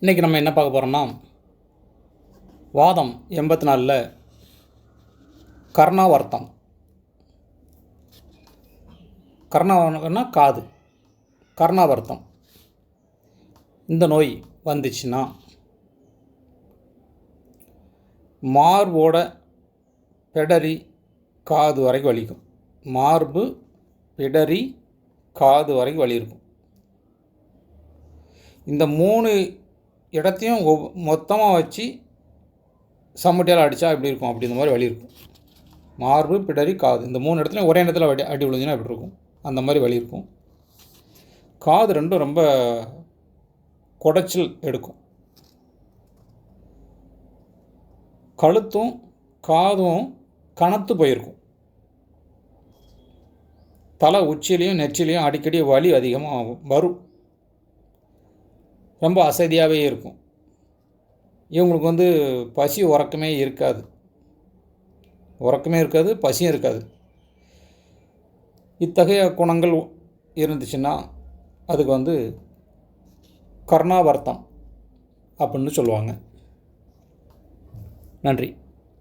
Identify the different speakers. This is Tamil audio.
Speaker 1: இன்றைக்கி நம்ம என்ன பார்க்க போகிறோம்னா வாதம் எண்பத்தி நாலில் கர்ணாவர்த்தம். கர்ணாவர்த்தம்னா காது. கர்ணாவர்த்தம். இந்த நோய் வந்துச்சுன்னா மார்போட பெடரி காது வரைக்கும் வலிக்கும். மார்பு பிடரி காது வரைக்கும் வலி இருக்கும் இந்த மூணு இடத்தையும் மொத்தமாக வச்சு சம்மட்டியால் அடித்தா எப்படி இருக்கும் அப்படி இந்த மாதிரி வலி இருக்கும். மார்பு பிடரி காது. இந்த மூணு இடத்துலையும் ஒரே இடத்துல அடி அடி விழுந்துன்னா எப்படி இருக்கும்? அந்த மாதிரி வலி இருக்கும். காது ரெண்டும் ரொம்ப குடைச்சல் எடுக்கும். கழுத்தும் காதும் கனத்து போயிருக்கும். தலை உச்சிலையும் நெற்றிலையும் அடிக்கடி வலி அதிகமாக வரும். ரொம்ப அசதியாகவே இருக்கும். இவங்களுக்கு வந்து பசி உறக்கமே இருக்காது. உறக்கமே இருக்காது பசியும் இருக்காது. இத்தகைய குணங்கள் இருந்துச்சுன்னா அதுக்கு வந்து கர்ணாவர்த்தம் அப்படின்னு சொல்லுவாங்க. நன்றி.